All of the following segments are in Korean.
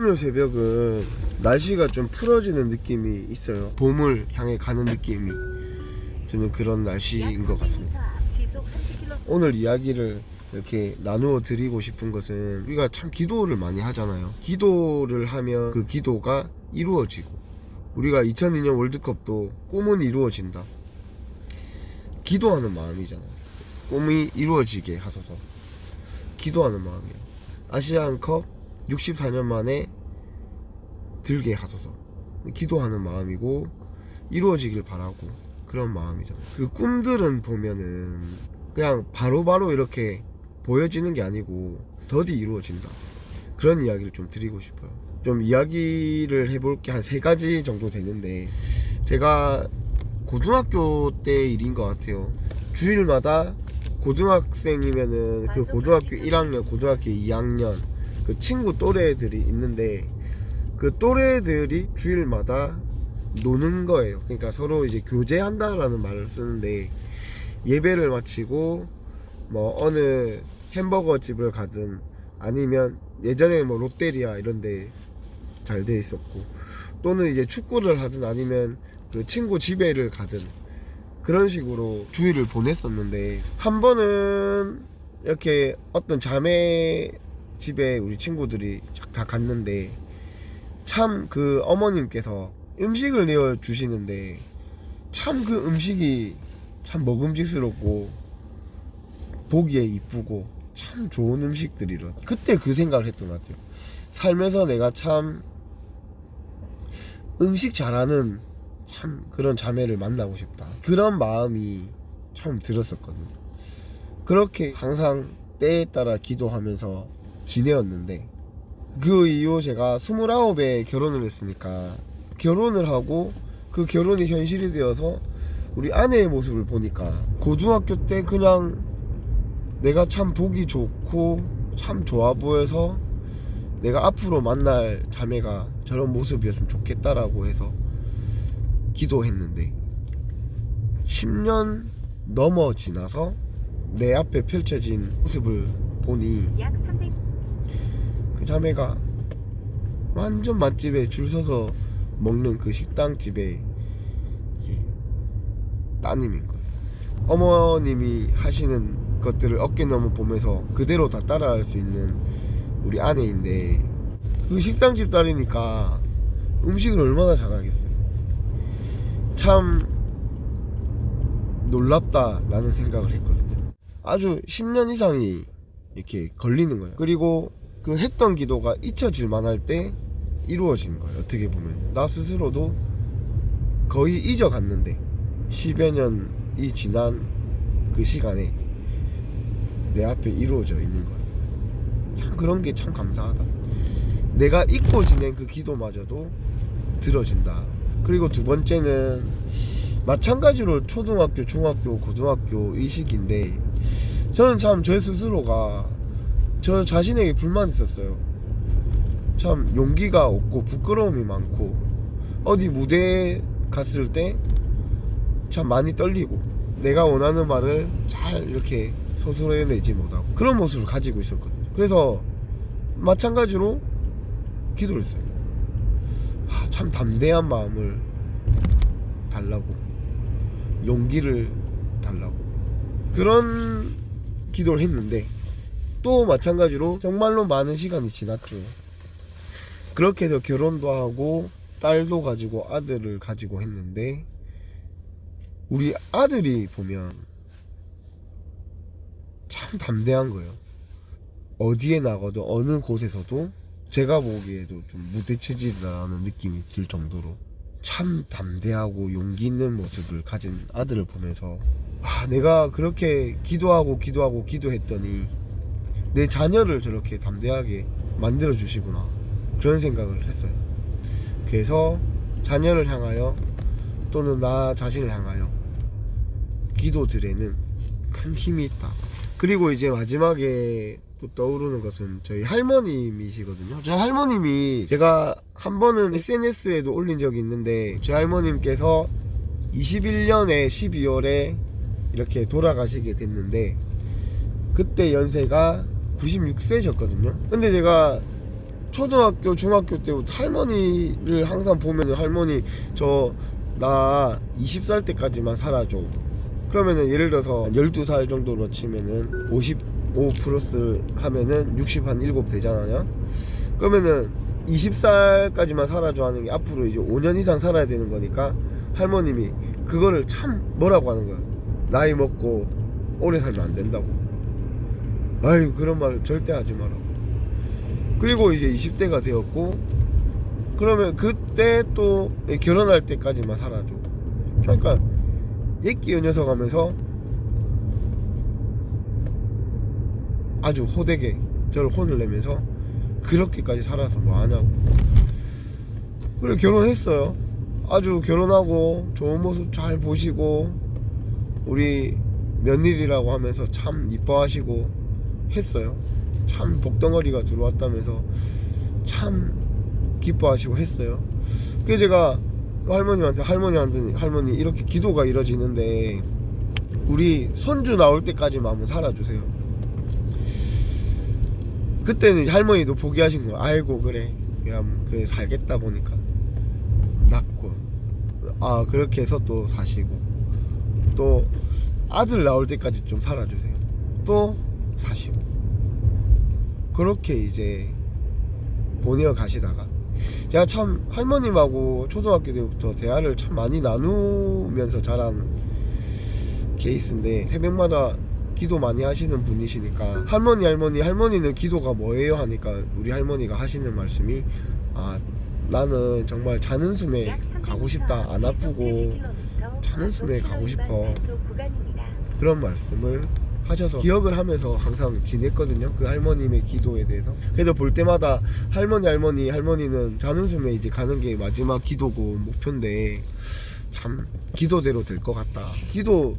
오늘 새벽은 날씨가 좀 풀어지는 느낌이 있어요. 봄을 향해 가는 느낌이 드는 그런 날씨인 것 같습니다. 오늘 이야기를 이렇게 나누어 드리고 싶은 것은 우리가 참 기도를 많이 하잖아요. 기도를 하면 그 기도가 이루어지고 우리가 2002년 월드컵도 꿈은 이루어진다. 기도하는 마음이잖아요. 꿈이 이루어지게 하소서. 기도하는 마음이에요. 아시안컵 64년 만에 들게 하소서. 기도하는 마음이고 이루어지길 바라고 그런 마음이잖아요. 그 꿈들은 보면은 그냥 바로 바로 이렇게 보여지는 게 아니고 더디 이루어진다. 그런 이야기를 좀 드리고 싶어요. 좀 이야기를 해볼 게 한 세 가지 정도 되는데 제가 고등학교 때 일인 것 같아요. 주일마다 고등학생이면은 그 고등학교 1학년, 고등학교 2학년 그 친구 또래들이 있는데 그 또래들이 주일마다 노는 거예요. 그러니까 서로 이제 교제한다라는 말을 쓰는데 예배를 마치고 뭐 어느 햄버거 집을 가든 아니면 예전에 뭐 롯데리아 이런 데 잘 돼 있었고 또는 이제 축구를 하든 아니면 그 친구 집에를 가든 그런 식으로 주일을 보냈었는데 한 번은 이렇게 어떤 자매 집에 우리 친구들이 다 갔는데 참 그 어머님께서 음식을 내어 주시는데 참 그 음식이 참 먹음직스럽고 보기에 이쁘고 참 좋은 음식들이라 그때 그 생각을 했던 것 같아요. 살면서 내가 참 음식 잘하는 참 그런 자매를 만나고 싶다. 그런 마음이 참 들었었거든요. 그렇게 항상 때에 따라 기도하면서 지내었는데 그 이후 제가 29에 결혼을 했으니까 결혼을 하고 그 결혼이 현실이 되어서 우리 아내의 모습을 보니까 고등학교 때 그냥 내가 참 보기 좋고 참 좋아 보여서 내가 앞으로 만날 자매가 저런 모습이었으면 좋겠다라고 해서 기도했는데 10년 넘어 지나서 내 앞에 펼쳐진 모습을 보니 약 300. 그 자매가 완전 맛집에 줄 서서 먹는 그 식당 집에 이게 따님인 거예요. 어머님이 하시는 것들을 어깨 너머 보면서 그대로 다 따라할 수 있는 우리 아내인데 그 식당집 딸이니까 음식을 얼마나 잘하겠어요. 참 놀랍다라는 생각을 했거든요. 아주 10년 이상이 이렇게 걸리는 거예요. 그리고 그 했던 기도가 잊혀질 만할 때 이루어진 거예요. 어떻게 보면 나 스스로도 거의 잊어갔는데 10여 년이 지난 그 시간에 내 앞에 이루어져 있는 거예요. 참 그런 게 참 감사하다. 내가 잊고 지낸 그 기도마저도 들어진다. 그리고 두 번째는 마찬가지로 초등학교, 중학교, 고등학교 이 시기인데 저는 참 제 스스로가 저 자신에게 불만 있었어요. 참 용기가 없고 부끄러움이 많고 어디 무대에 갔을 때 참 많이 떨리고 내가 원하는 말을 잘 이렇게 서술해내지 못하고 그런 모습을 가지고 있었거든요. 그래서 마찬가지로 기도를 했어요. 아, 참 담대한 마음을 달라고 용기를 달라고 그런 기도를 했는데 또 마찬가지로 정말로 많은 시간이 지났죠. 그렇게 해서 결혼도 하고 딸도 가지고 아들을 가지고 했는데 우리 아들이 보면 참 담대한 거예요. 어디에 나가도 어느 곳에서도 제가 보기에도 좀 무대 체질이라는 느낌이 들 정도로 참 담대하고 용기 있는 모습을 가진 아들을 보면서 아 내가 그렇게 기도하고 기도하고 기도했더니 내 자녀를 저렇게 담대하게 만들어 주시구나 그런 생각을 했어요. 그래서 자녀를 향하여 또는 나 자신을 향하여 기도들에는 큰 힘이 있다. 그리고 이제 마지막에 또 떠오르는 것은 저희 할머님이시거든요. 저희 할머님이 제가 한 번은 SNS에도 올린 적이 있는데 저희 할머님께서 21년에 12월에 이렇게 돌아가시게 됐는데 그때 연세가 96세셨거든요. 근데 제가 초등학교 중학교 때부터 할머니를 항상 보면 할머니 저 나 20살 때까지만 살아줘. 그러면은 예를 들어서 12살 정도로 치면은 55 플러스 하면은 60한7 되잖아요. 그러면은 20살까지만 살아줘 하는 게 앞으로 이제 5년 이상 살아야 되는 거니까 할머님이 그거를 참 뭐라고 하는 거야? 나이 먹고 오래 살면 안 된다고 아유 그런 말 절대 하지 마라고. 그리고 이제 20대가 되었고 그러면 그때 또 결혼할 때까지만 살아줘. 그러니까 옛기 연녀석 하면서 아주 호되게 저를 혼을 내면서 그렇게까지 살아서 뭐 하냐고. 그리고 결혼했어요. 아주 결혼하고 좋은 모습 잘 보시고 우리 며느리라고 하면서 참 이뻐하시고 했어요. 참 복덩어리가 들어왔다면서 참 기뻐하시고 했어요. 그래서 제가 할머니한테 할머니한테 할머니 이렇게 기도가 이뤄지는데 우리 손주 나올 때까지만 한번 살아주세요. 그때는 할머니도 포기하신 거예요. 아이고 그래. 그냥 그 살겠다 보니까 낳고. 아 그렇게 해서 또 사시고. 또 아들 나올 때까지 좀 살아주세요. 또 사시고 그렇게 이제 보내어 가시다가 제가 참 할머님하고 초등학교 때부터 대화를 참 많이 나누면서 자란 케이스인데 새벽마다 기도 많이 하시는 분이시니까 할머니 할머니 할머니는 기도가 뭐예요? 하니까 우리 할머니가 하시는 말씀이 아 나는 정말 자는 숨에 가고 싶다 안 아프고 자는 숨에 가고 싶어. 그런 말씀을 하셔서. 기억을 하면서 항상 지냈거든요. 그 할머님의 기도에 대해서. 그래서 볼 때마다 할머니 할머니 할머니는 자는 숨에 이제 가는 게 마지막 기도고 목표인데 참 기도대로 될 것 같다. 기도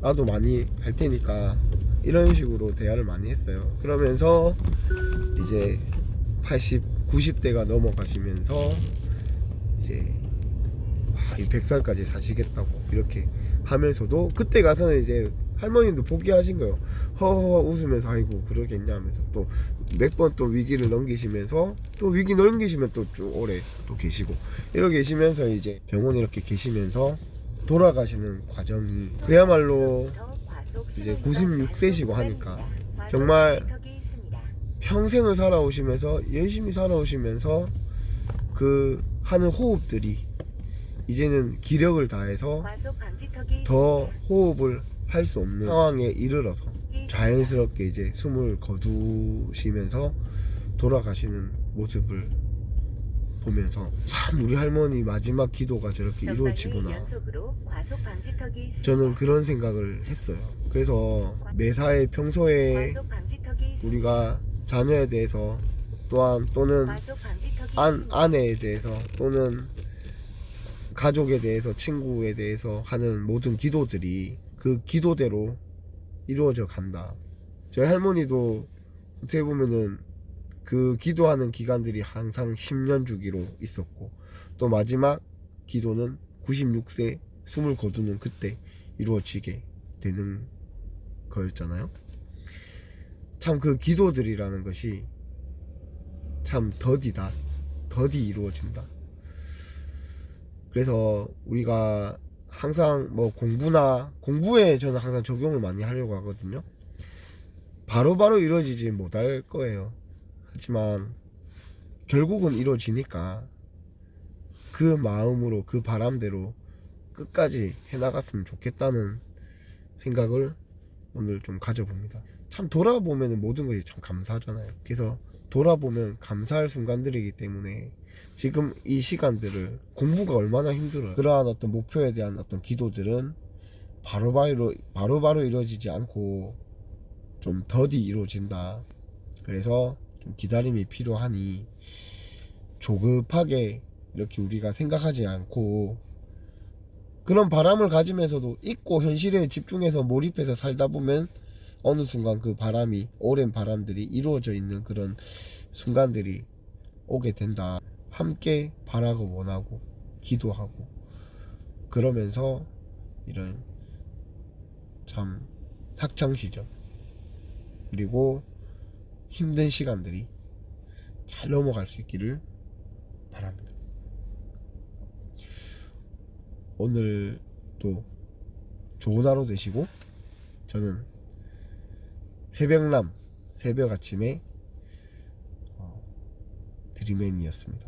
나도 많이 할 테니까 이런 식으로 대화를 많이 했어요. 그러면서 이제 80 90대가 넘어가시면서 이제 와, 이 100살까지 사시겠다고 이렇게 하면서도 그때 가서는 이제 할머니도 포기하신 거예요. 허허 웃으면서 아이고 그러겠냐 하면서 또 몇 번 또 위기를 넘기시면서 또 위기 넘기시면 또 쭉 오래 또 계시고 이렇게 계시면서 이제 병원에 이렇게 계시면서 돌아가시는 과정이 그야말로 이제 96세시고 하니까 정말 평생을 살아오시면서 열심히 살아오시면서 그 하는 호흡들이 이제는 기력을 다해서 더 호흡을 할 수 없는 상황에 이르러서 자연스럽게 이제 숨을 거두시면서 돌아가시는 모습을 보면서 참 우리 할머니 마지막 기도가 저렇게 이루어지구나. 저는 그런 생각을 했어요. 그래서 매사에 평소에 우리가 자녀에 대해서 또한 또는 안, 아내에 대해서 또는 가족에 대해서 친구에 대해서 하는 모든 기도들이 그 기도대로 이루어져 간다. 저희 할머니도 어떻게 보면은 그 기도하는 기간들이 항상 10년 주기로 있었고 또 마지막 기도는 96세 숨을 거두는 그때 이루어지게 되는 거였잖아요. 참 그 기도들이라는 것이 참 더디다. 더디 이루어진다. 그래서 우리가 항상 뭐 공부나 공부에 저는 항상 적용을 많이 하려고 하거든요. 바로바로 바로 이루어지지 못할 거예요. 하지만 결국은 이루어지니까 그 마음으로 그 바람대로 끝까지 해나갔으면 좋겠다는 생각을 오늘 좀 가져봅니다. 참 돌아보면 모든 것이 참 감사하잖아요. 그래서 돌아보면 감사할 순간들이기 때문에 지금 이 시간들을 공부가 얼마나 힘들어요. 그러한 어떤 목표에 대한 어떤 기도들은 바로바로 바로바로 이루어지지 않고 좀 더디 이루어진다. 그래서 좀 기다림이 필요하니 조급하게 이렇게 우리가 생각하지 않고 그런 바람을 가지면서도 잊고 현실에 집중해서 몰입해서 살다 보면 어느 순간 그 바람이 오랜 바람들이 이루어져 있는 그런 순간들이 오게 된다. 함께 바라고 원하고 기도하고 그러면서 이런 참 학창 시절 그리고 힘든 시간들이 잘 넘어갈 수 있기를 바랍니다. 오늘도 좋은 하루 되시고 저는 새벽남 새벽 아침에 어, 드리맨이었습니다.